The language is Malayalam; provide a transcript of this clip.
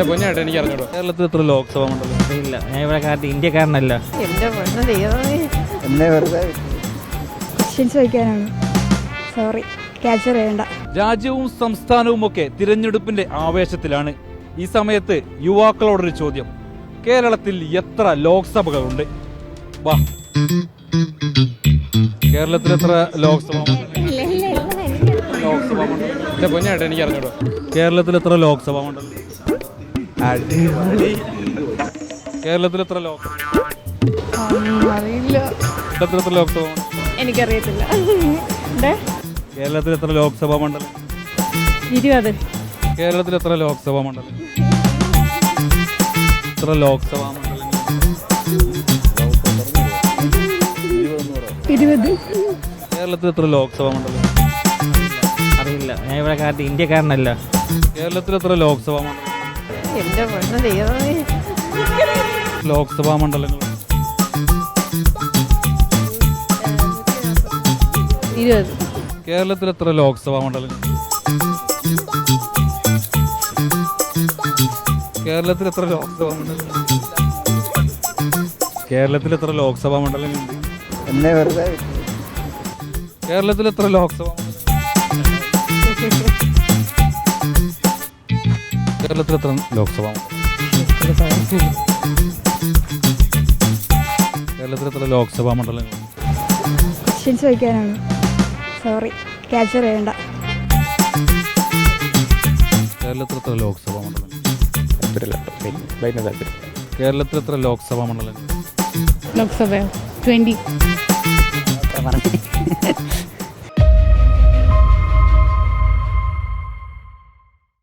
എന്റെ പൊന്നായിട്ട് എനിക്ക് അറിഞ്ഞോളൂ കേരളത്തിൽ എത്ര ലോക്സഭ മണ്ഡലം? ഇല്ല ഞാൻ ഇവിടെ കാട്ടി ഇന്ത്യക്കാരനല്ല. എന്റെ പൊണ്ണ ദൈവമേ. എന്നെ വെറുതെ ക്വസ്റ്റ്യൻസ് ചോദിക്കാനാണ്. സോറി ക്യാപ്ചർ ചെയ്യണ്ട. രാജ്യവും സംസ്ഥാനവും ഒക്കെ തിരഞ്ഞെടുപ്പിന്റെ ആവേശത്തിലാണ് ഈ സമയത്ത് യുവാക്കളോടൊരു ചോദ്യം. കേരളത്തിൽ എത്ര ലോക്സഭകളുണ്ട്? വാ. കേരളത്തിൽ എത്ര ലോക്സഭ ലോക്സഭ ലോക്സഭാ മണ്ഡലം. എന്റെ പൊന്നായിട്ട് എനിക്ക് അറിഞ്ഞോളൂ കേരളത്തിൽ എത്ര ലോക്സഭ മണ്ഡലം? കേരളത്തിൽ എത്ര ലോക്സഭ അറിയില്ല. കേരളത്തിൽ എത്ര ലോക്സഭാ മണ്ഡലം എനിക്കറിയത്തില്ല കേരളത്തിൽ എത്ര ലോക്സഭാ മണ്ഡലം? ഇരുപത്. കേരളത്തിൽ എത്ര ലോക്സഭാ മണ്ഡലം? എത്ര ലോക്സഭാ മണ്ഡലങ്ങൾ? ഇരുപത്. കേരളത്തിൽ എത്ര ലോക്സഭാ മണ്ഡലം? അറിയില്ല. ഞാൻ ഇവിടെ ഇന്ത്യക്കാരനല്ല. കേരളത്തിൽ എത്ര ലോക്സഭാ മണ്ഡലം? എന്റെ പൊണ്ണു ദൈവമേ. ലോക്സഭാ മണ്ഡലങ്ങൾ. ഇരുപത്. കേരളത്തിൽ എത്ര ലോക്സഭാ മണ്ഡലങ്ങൾ? കേരളത്തിൽ എത്ര ലോക്സഭാ മണ്ഡലങ്ങൾ? കേരളത്തിൽ എത്ര ലോക്സഭാ മണ്ഡലങ്ങളുണ്ട് എന്നെ വെറുതെ കേരളത്തിൽ എത്ര ലോക്സഭാ കേരളത്തിൽ എത്ര ലോക്സഭാ. മണ്ഡലം? കേരളത്തിൽ എത്ര ലോക്സഭാ മണ്ഡലങ്ങൾ. ക്വസ്റ്റ്യൻസ് ചോദിക്കാനാണ് സോറി ക്യാപ്ചർ ചെയ്യണ്ട. കേരളത്തിൽ എത്ര ലോക്സഭാ മണ്ഡലങ്ങൾ. കേരളത്തിൽ എത്ര ലോക്സഭാ മണ്ഡലങ്ങൾ. ലോക്സഭ ട്വന്റി.